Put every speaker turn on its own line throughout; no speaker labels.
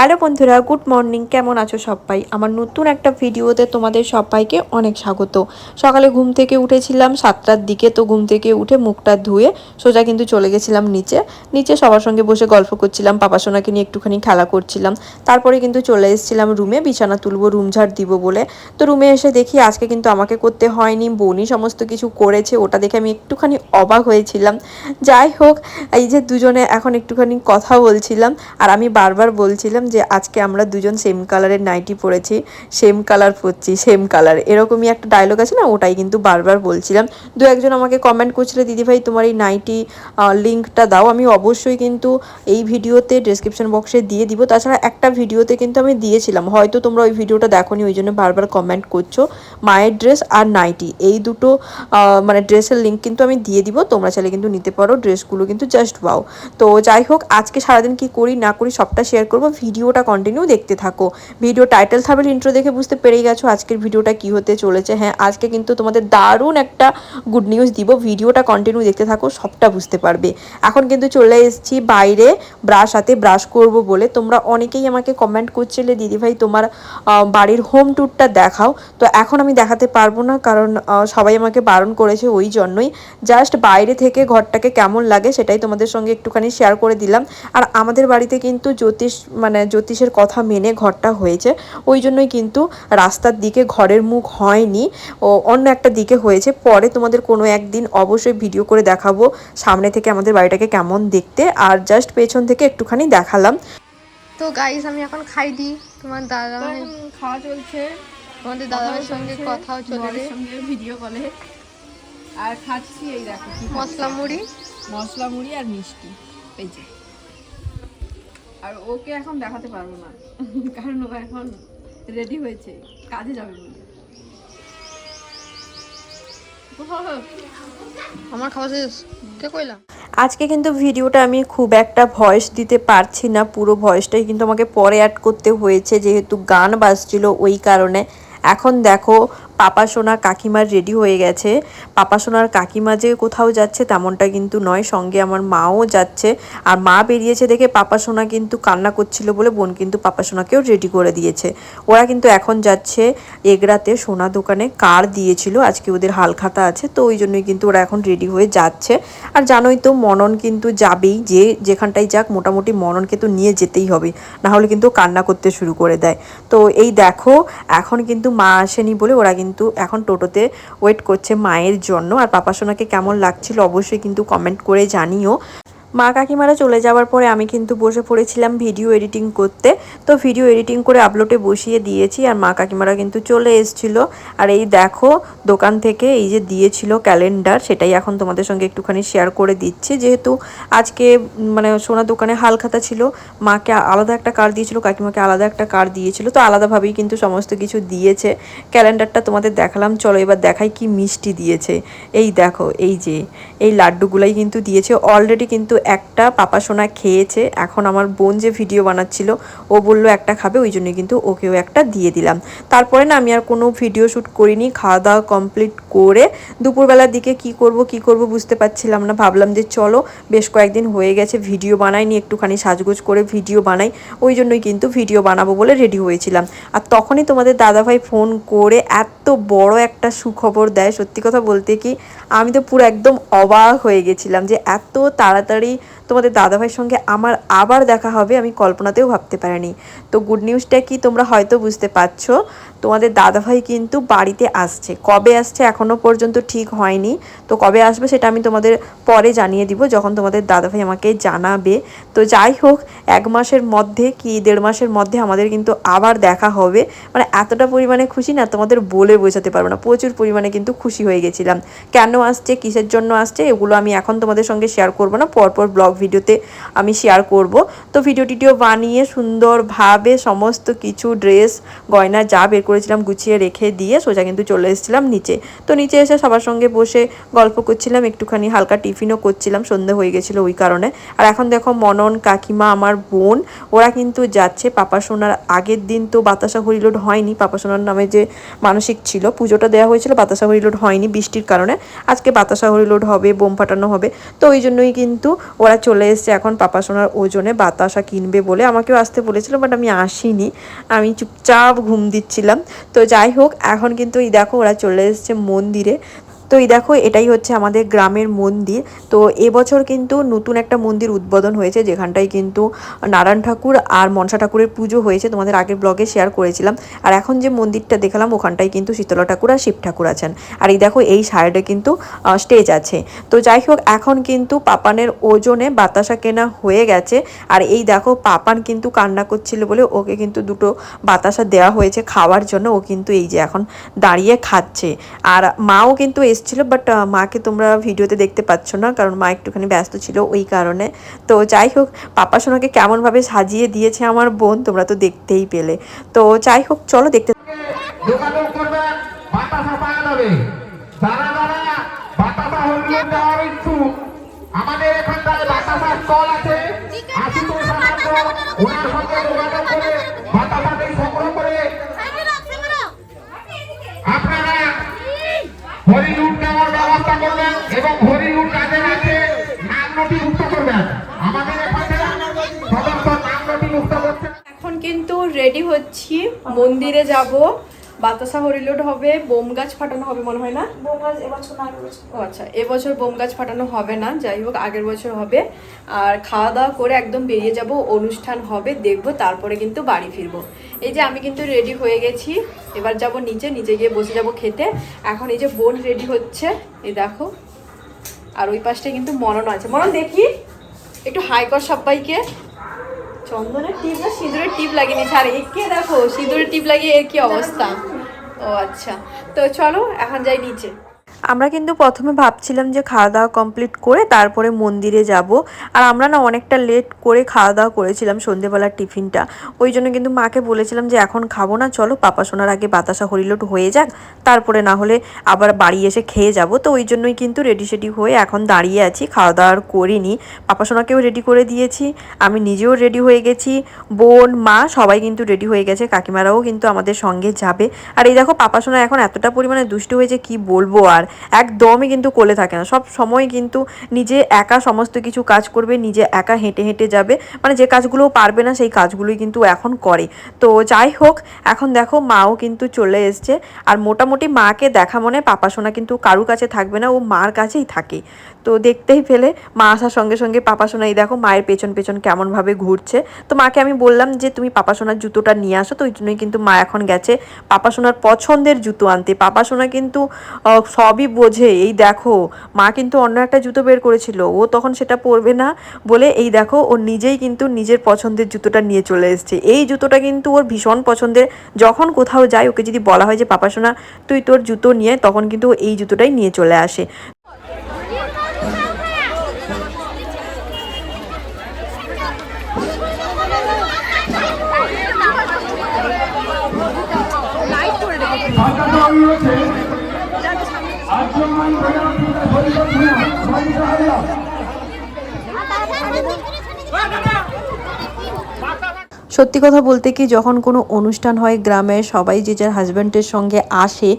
Hello বন্ধুরা, good morning. কেমন আছো সবাই? আমার নতুন একটা ভিডিওতে তোমাদের সবাইকে অনেক স্বাগত। সকালে ঘুম থেকে উঠেছিলাম, সাতটার দিকে তো ঘুম থেকে উঠে মুখটা ধুয়ে সোজা কিন্তু চলে গেছিলাম নিচে। নিচে সবার সঙ্গে বসে গল্প করছিলাম, পাপা সোনাকে নিয়ে একটুখানি খেলা করছিলাম। তারপরে কিন্তু চলে এসেছিলাম রুমে, বিছানা তুলবো, রুম ঝাড় দিব বলে। তো রুমে এসে দেখি আজকে কিন্তু আমাকে করতে হয়নি বোনই সমস্ত কিছু করেছে, ওটা দেখে আমি একটুখানি অবাক হয়েছিলাম। যাই হোক, এই যে দুজনে এখন একটুখানি কথা বলছিলাম, আর আমি বারবার বলছিলাম যে আজকে আমরা দুজন সেম কালারের নাইটি পরেছি সেম কালার পরছি সেম কালার এরকমই একটা ডায়লগ আছে না, ওটাই কিন্তু বারবার বলছিলাম। দু একজন আমাকে কমেন্ট করছিল দিদিভাই তোমার এই নাইটি লিঙ্কটা দাও। আমি অবশ্যই কিন্তু এই ভিডিওতে ডেসক্রিপশন বক্সে দিয়ে দিব। তাছাড়া একটা ভিডিওতে কিন্তু আমি দিয়েছিলাম। হয়তো তোমরা ওই ভিডিওটা দেখোনি, ওই জন্য বারবার কমেন্ট করছ। মায়ের ড্রেস আর নাইটি এই দুটো মানে ড্রেসের লিঙ্ক কিন্তু আমি দিয়ে দিব। তোমরা চাইলে কিন্তু নিতে পারো ড্রেসগুলো কিন্তু জাস্ট ওয়াও তো যাই হোক, আজকে সারাদিন কি করি, না করি সবটা শেয়ার করব। ভিডিওটা কন্টিনিউ দেখতে থাকো। ভিডিও টাইটেল থাবেল ইন্ট্রো দেখে বুঝতে পেরেই গেছো আজকের ভিডিওটা কি হতে চলেছে। হ্যাঁ আজকে কিন্তু তোমাদের দারুণ একটা গুড নিউজ দিব। ভিডিওটা কন্টিনিউ দেখতে থাকো, সবটা বুঝতে পারবে। এখন কিন্তু চলে এসেছি বাইরে ব্রাশ হাতে ব্রাশ করব বলে। তোমরা অনেকেই আমাকে কমেন্ট করছিলে, দিদিভাই তোমার বাড়ির হোম ট্যুরটা দেখাও। তো এখন আমি দেখাতে পারব না কারণ সবাই আমাকে বারণ করেছে ওই জন্যই। জাস্ট বাইরে থেকে ঘরটাকে কেমন লাগে সেটাই তোমাদের সঙ্গে একটুখানি শেয়ার করে দিলাম। আর আমাদের বাড়িতে কিন্তু জ্যোতিষ মানে জ্যোতিষের কথা মেনে ঘরটা হয়েছে। ওই জন্যই কিন্তু রাস্তার দিকে ঘরের মুখ হয়নি। ও অন্য একটা দিকে হয়েছে। পরে তোমাদের কোনো একদিন অবশ্যই ভিডিও করে দেখাবো। সামনে থেকে আমাদের বাড়িটাকে কেমন দেখতে। আর জাস্ট পেছন থেকে একটুখানি দেখালাম।
তো গাইস আমি এখন খাই দিই তোমার দাদা
এখন খাওয়া চলছে।
তোমাদের দাদা সঙ্গে কথাও চলে।
সঙ্গে ভিডিও কলে আর খাচ্ছি এই দেখো
মশলা মুড়ি?
মশলা মুড়ি আর মিষ্টি। এই যে। আর ওকে এখন দেখাতে পারব না। কারণ ও এখন রেডি হয়েছে। কাজে যাবে বলে।
আমার খাওয়া শেষ? কে কইলা?
আজকে কিন্তু ভিডিওটা আমি খুব একটা ভয়েস দিতে পারছি না পুরো ভয়েসটাই কিন্তু আমাকে পরে অ্যাড করতে হয়েছে যেহেতু গান বাজছিল ওই কারণে। এখন দেখো পাপা সোনা কাকিমার রেডি হয়ে গেছে। পাপা সোনার কাকিমা যে কোথাও যাচ্ছে তেমনটা কিন্তু নয়, সঙ্গে আমার মাও যাচ্ছে। আর মা বেরিয়েছে দেখে পাপা সোনা কিন্তু কান্না করছিল বলে বোন কিন্তু পাপা সোনাকেও রেডি করে দিয়েছে। ওরা কিন্তু এখন যাচ্ছে এগরাতে সোনা দোকানে কার দিয়েছিল, আজকে ওদের হালখাতা আছে, তো ওই জন্যই কিন্তু ওরা এখন রেডি হয়ে যাচ্ছে। আর জানোই তো মনন কিন্তু যাবেই, যে যেখানটাই যাক মোটামুটি মননকে তো নিয়ে যেতেই হবে না হলে কিন্তু কান্না করতে শুরু করে দেয়। তো এই দেখো, এখন কিন্তু মা আসেনি বলে ওরা কিন্তু এখন টোটোতে ওয়েট করছে মায়ের জন্য। আর পাপাসোনাকে কেমন লাগছিল অবশ্যই কিন্তু কমেন্ট করে জানিও। মা কাকিমারা চলে যাওয়ার পরে আমি কিন্তু বসে পড়েছিলাম ভিডিও এডিটিং করতে। তো ভিডিও এডিটিং করে আপলোডে বসিয়ে দিয়েছি আর মা কাকিমারা কিন্তু চলে এসেছিল। আর এই দেখো, দোকান থেকে এই যে দিয়েছিল ক্যালেন্ডার সেটাই এখন তোমাদের সঙ্গে একটুখানি শেয়ার করে দিচ্ছি। যেহেতু আজকে মানে সোনা দোকানে হাল খাতা ছিল, মাকে আলাদা একটা কার্ড দিয়েছিল, কাকিমাকে আলাদা একটা কার্ড দিয়েছিল। তো আলাদাভাবেই কিন্তু সমস্ত কিছু দিয়েছে। ক্যালেন্ডারটা তোমাদের দেখালাম, চলো এবার দেখাই কি মিষ্টি দিয়েছে। এই দেখো, এই যে, এই লাড্ডুগুলাই কিন্তু দিয়েছে। অলরেডি কিন্তু একটা পাপা সোনা খেয়েছে, এখন আমার বোন যে ভিডিও বানাচ্ছিল, ও বলল একটা খাবে, ওই জন্য কিন্তু ওকেও একটা দিয়ে দিলাম। তারপরে না, আমি আর কোনো ভিডিও শ্যুট করিনি খাওয়া দাওয়া কমপ্লিট করে দুপুরবেলার দিকে কি করব কি করব বুঝতে পারছিলাম না, ভাবলাম যে চলো, বেশ কয়েকদিন হয়ে গেছে ভিডিও বানাইনি, একটুখানি সাজগোজ করে ভিডিও বানাই, ওই জন্যই কিন্তু ভিডিও বানাবো বলে রেডি হয়েছিলাম। আর তখনই তোমাদের দাদাভাই ফোন করে এত বড় একটা সুখবর দেয়, সত্যি কথা বলতে কি আমি তো পুরো একদম অবাক হয়ে গেছিলাম যে এত তাড়াতাড়ি তোমাদের দাদাভাইয়ের সঙ্গে আমার আবার দেখা হবে, আমি কল্পনাতেও ভাবতে পারিনি। তো গুড নিউজটা কি তোমরা হয়তো বুঝতে পারছ, তোমাদের দাদাভাই কিন্তু বাড়িতে আসছে। কবে আসছে এখনও পর্যন্ত ঠিক হয়নি। তো কবে আসবে সেটা আমি তোমাদের পরে জানিয়ে দিব, যখন তোমাদের দাদাভাই আমাকে জানাবে। তো যাই হোক, এক মাসের মধ্যে কি দেড় মাসের মধ্যে আমাদের কিন্তু আবার দেখা হবে। মানে এতটা পরিমাণে খুশি না, তোমাদের বলে বোঝাতে পারব না। প্রচুর পরিমাণে কিন্তু খুশি হয়ে গেছিলাম। কেন আসছে, কিসের জন্য আসছে, এগুলো আমি এখন তোমাদের সঙ্গে শেয়ার করব না, পরপর ব্লগ ভিডিওতে আমি শেয়ার করব। তো ভিডিও টিডিও বানিয়ে সুন্দরভাবে সমস্ত কিছু ড্রেস গয়না যা বের করেছিলাম গুছিয়ে রেখে দিয়ে সোজা কিন্তু চলে এসেছিলাম নিচে। তো নিচে এসে সবার সঙ্গে বসে গল্প করছিলাম, একটুখানি হালকা টিফিনও করছিলাম, সন্ধে হয়ে গেছিল ওই কারণে। আর এখন দেখো মনন কাকিমা আমার বোন, ওরা কিন্তু যাচ্ছে পাপা সোনার আগের দিন তো বাতাসা হরিলোড হয়নি, পাপা সোনার নামে যে মানসিক ছিল, পুজোটা দেওয়া হয়েছিল, বাতাসা হরিলোড হয়নি বৃষ্টির কারণে। আজকে বাতাসা হরিলোড হবে, বোম ফাটানো হবে। তো ওই জন্যই কিন্তু ওরা চলে এসছে। এখন পাপা সোনার ওজনে বাতাসা কিনবে বলে আমাকেও আসতে বলেছিল বাট আমি আসিনি। আমি চুপচাপ ঘুম দিচ্ছিলাম। তো যাই হোক, এখন কিন্তু এই দেখো ওরা চলে এসছে মন্দিরে। তো এই দেখো, এটাই হচ্ছে আমাদের গ্রামের মন্দির। তো এবছর কিন্তু নতুন একটা মন্দির উদ্বোধন হয়েছে, যেখানটায় কিন্তু নারায়ণ ঠাকুর আর মনসা ঠাকুরের পুজো হয়েছে। তোমাদের আগের ব্লগে শেয়ার করেছিলাম। আর এখন যে মন্দিরটা দেখালাম, ওখানটায় কিন্তু শীতলা ঠাকুর আর শিব ঠাকুর আছেন। আর এই দেখো, এই সাইডে কিন্তু স্টেজ আছে। তো যাই হোক, এখন কিন্তু পাপানের ওজনে বাতাসা কেনা হয়ে গেছে। আর এই দেখো, পাপান কিন্তু কান্না করছিল বলে ওকে কিন্তু দুটো বাতাসা দেওয়া হয়েছে খাওয়ার জন্য। ও কিন্তু এই যে এখন দাঁড়িয়ে খাচ্ছে। আর মাও কিন্তু এসছিল বাট মাকে তোমরা ভিডিওতে দেখতে পাচ্ছ না কারণ মা একটুখানি ব্যস্ত ছিল ওই কারণে। তো যাই হোক পাপা সোনাকে কেমনভাবে সাজিয়ে দিয়েছে আমার বোন তোমরা তো দেখতেই পেলে। তো যাই হোক চলো দেখতে
বাতাসা বাতাসা আমাদের বাতাসা স্টল আছে। আশুতোষ ওনার সঙ্গে যোগাযোগ করে বাতাসাটি ব্যবস্থা করবেন এবং হরিলুট কাজে রাখে নাম নথিভুক্ত করবেন আমাদের এখানে সদস্য নাম মুক্ত করছে।
এখন কিন্তু রেডি হচ্ছি মন্দিরে যাব। বাতাসা হরিলোড হবে বোম গাছ ফাটানো হবে মনে হয় না? বোম গাছ এবছর না ও আচ্ছা এবছর বোম গাছ ফাটানো হবে না যাই হোক আগের বছর হবে। আর খাওয়া দাওয়া করে একদম বেরিয়ে যাব অনুষ্ঠান হবে দেখব তারপরে কিন্তু বাড়ি ফিরবো। এই যে আমি কিন্তু রেডি হয়ে গেছি এবার যাব নিচে নিচে গিয়ে বসে যাব খেতে। এখন এই যে বোন রেডি হচ্ছে এই দেখো। আর ওই পাশটায় কিন্তু মনন আছে। মনন দেখি। একটু হাই কর সবাইকে চন্দনের টিপ না, সিঁদুরের টিপ লাগিয়ে নিয়েছে। আর একে দেখো, সিঁদুরের টিপ লাগিয়ে এর কি অবস্থা? ও আচ্ছা। তো চলো, এখন যাই নিচে।
আমরা কিন্তু প্রথমে ভাবছিলাম যে খাওয়া দাওয়া কমপ্লিট করে তারপরে মন্দিরে যাব। আর আমরা না অনেকটা লেট করে খাওয়া দাওয়া করেছিলাম সন্ধেবেলার টিফিনটা। ওই জন্য কিন্তু মাকে বলেছিলাম যে, এখন খাব না, চলো, পাপা শোনার আগে বাতাসা হরিলোট হয়ে যাক। তারপরে না হলে আবার বাড়ি এসে খেয়ে যাব। তো ওই জন্যই কিন্তু রেডি সেডি হয়ে এখন দাঁড়িয়ে আছি খাওয়া দাওয়া আর করিনি। পাপা সোনাকেও রেডি করে দিয়েছি, আমি নিজেও রেডি হয়ে গেছি। বোন, মা সবাই কিন্তু রেডি হয়ে গেছে, কাকিমারাও কিন্তু আমাদের সঙ্গে যাবে। আর এই দেখো, পাপা সোনা এখন এতটা পরিমাণে দুষ্টু হয়েছে কি বলব আর। একদমই কিন্তু কোলে থাকে না। সব সময় কিন্তু নিজে একা সমস্ত কিছু কাজ করবে, নিজে একা হেঁটে হেঁটে যাবে। মানে যে কাজগুলো পারবে না, সেই কাজগুলোই কিন্তু এখন করে। তো যাই হোক, এখন দেখো মাও কিন্তু চলে এসছে। আর মোটামুটি মাকে দেখা মনে পাপা সোনা কিন্তু কারুর কাছে থাকবে না, ও মার কাছেই থাকে। তো দেখতেই পেলে মা আসার সঙ্গে সঙ্গে পাপা সোনা, এই দেখো মায়ের পেছন পেছন কেমনভাবে ঘুরছে। তো মাকে আমি বললাম যে, তুমি পাপা সোনার জুতোটা নিয়ে আসো। তো ওই জন্যই কিন্তু মা এখন গেছে পাপা সোনার পছন্দের জুতো আনতে। পাপা সোনা কিন্তু সবই বোঝে। এই দেখো, মা কিন্তু অন্য একটা জুতো বের করেছিল। ও তখন সেটা পরবে না বলে, এই দেখো, ও নিজেই কিন্তু নিজের পছন্দের জুতোটা নিয়ে চলে এসেছে। এই জুতোটা কিন্তু ওর ভীষণ পছন্দের। যখন কোথাও যায় ওকে যদি বলা হয় যে, পাপা সোনা, তুই তোর জুতো নিয়ে তখন কিন্তু এই জুতোটাই নিয়ে চলে আসে। Hallelujah. সত্যি কথা বলতে কি, যখন কোনো অনুষ্ঠান হয় গ্রামে, সবাই যে যার হাজব্যান্ডের সঙ্গে আসে,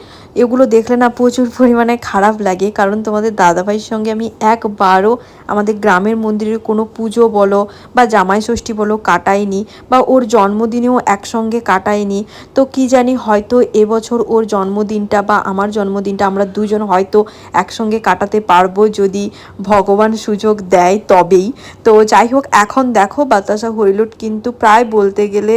এগুলো দেখলে না প্রচুর পরিমাণে খারাপ লাগে। কারণ তোমাদের দাদাভাইয়ের সঙ্গে আমি একবারও আমাদের গ্রামের মন্দিরের কোনো পুজো বলো বা জামাই ষষ্ঠী বলো কাটাইনি বা ওর জন্মদিনেও একসঙ্গে কাটাইনি। তো কি জানি হয়তো এবছর ওর জন্মদিনটা বা আমার জন্মদিনটা আমরা দুজন হয়তো একসঙ্গে কাটাতে পারব যদি ভগবান সুযোগ দেয় তবেই। তো যাই হোক, এখন দেখো বাতাসা হরিলুট কিন্তু প্রায় বলতে গেলে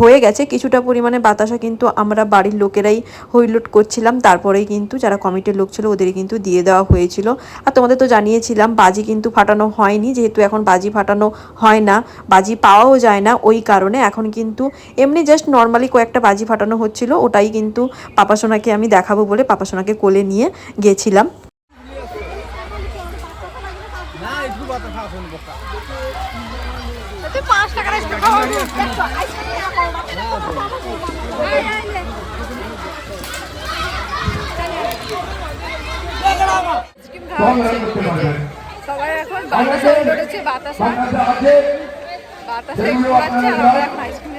হয়ে গেছে। কিছুটা পরিমাণে বাতাসা কিন্তু আমরা বাড়ির লোকেরাই হরিলুট করছিলাম। তারপরেই কিন্তু যারা কমিটির লোক ছিল ওদের কিন্তু দিয়ে দেওয়া হয়েছিল। আর তোমাদের তো জানিয়েছিলাম, বাজি কিন্তু ফাটানো হয়নি। যেহেতু এখন বাজি ফাটানো হয় না, বাজি পাওয়াও যায় না ওই কারণে। এখন কিন্তু এমনি জাস্ট নর্মালি কয়েকটা বাজি ফাটানো হচ্ছিল, ওটাই কিন্তু পাপাসোনাকে আমি দেখাবো বলে পাপাসোনাকে কোলে নিয়ে গেছিলাম।
সবাই এখন বাতাসা উঠেছে বাতাসা বাতাসা একটু আমরা এখন আইসক্রিম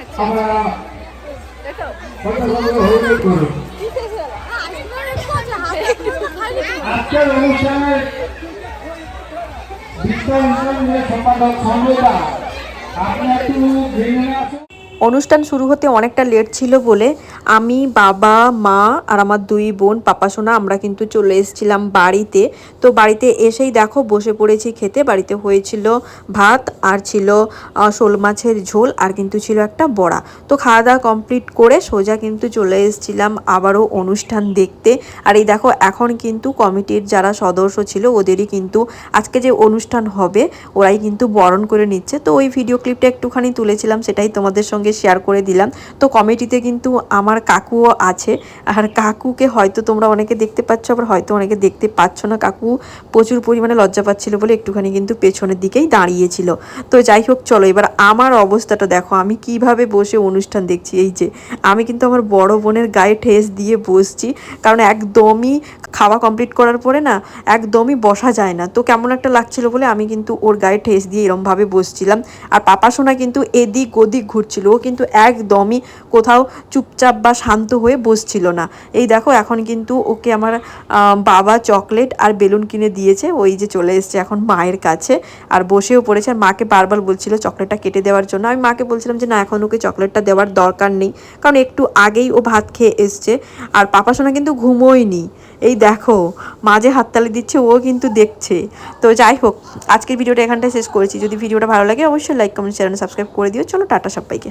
আজকের সম্পাদক আপনি একটু ভেঙে আসুন
অনুষ্ঠান শুরু হতে অনেকটা লেট ছিল বলে আমি, বাবা, মা আর আমার দুই বোন, পাপা সোনা আমরা কিন্তু চলে এসেছিলাম বাড়িতে। তো বাড়িতে এসেই দেখো বসে পড়েছি খেতে। বাড়িতে হয়েছিল ভাত আর ছিল শোল মাছের ঝোল আর কিন্তু ছিল একটা বড়া। তো খাওয়া দাওয়া কমপ্লিট করে সোজা কিন্তু চলে এসেছিলাম আবারও অনুষ্ঠান দেখতে। আর এই দেখো এখন কিন্তু কমিটির যারা সদস্য ছিল ওদেরই কিন্তু আজকে যে অনুষ্ঠান হবে, ওরাই কিন্তু বরণ করে নিচ্ছে। তো ওই ভিডিও ক্লিপটা একটুখানি তুলেছিলাম, সেটাই তোমাদের সঙ্গে শেয়ার করে দিলাম। তো কমিটিতে কিন্তু আমার কাকুও আছে। আর কাকুকে হয়তো তোমরা অনেকে দেখতে পাচ্ছ, আবার হয়তো অনেকে দেখতে পাচ্ছ না। কাকু প্রচুর পরিমাণে লজ্জা পাচ্ছিল বলে একটুখানি কিন্তু পেছনের দিকেই দাঁড়িয়েছিল। তো যাই হোক, চলো এবার আমার অবস্থাটা দেখো। আমি কীভাবে বসে অনুষ্ঠান দেখছি? এই যে, আমি কিন্তু আমার বড় বোনের গায়ে ঠেস দিয়ে বসছি। কারণ একদমই খাওয়া কমপ্লিট করার পরে না, একদমই বসা যায় না। তো কেমন একটা লাগছিল বলে আমি কিন্তু ওর গায়ে ঠেস দিয়ে এরমভাবে বসছিলাম। আর পাপা সোনা কিন্তু এদিক ওদিক ঘুরছিল। ও কিন্তু একদমই কোথাও চুপচাপ বা শান্ত হয়ে বসছিল না। এই দেখো, এখন কিন্তু ওকে আমার বাবা চকলেট আর বেলুন কিনে দিয়েছে। ওই যে চলে এসছে এখন মায়ের কাছে আর বসেও পড়েছে। আর মাকে বারবার বলছিল চকলেটটা কেটে দেওয়ার জন্য। আমি মাকে বলছিলাম যে, না, এখন ওকে চকলেটটা দেওয়ার দরকার নেই। কারণ একটু আগেই ও ভাত খেয়ে এসছে। আর পাপা সোনা কিন্তু ঘুমোয়নি। এই দেখো মাঝে হাততালি দিচ্ছে, ও কিন্তু দেখছে। তো যাই হোক, আজকের ভিডিওটা এখানটায় শেষ করেছি। যদি ভিডিওটা ভালো লাগে, অবশ্যই লাইক কমেন্ট শেয়ার সাবস্ক্রাইব করে দিও। চলো, টাটা সবাইকে।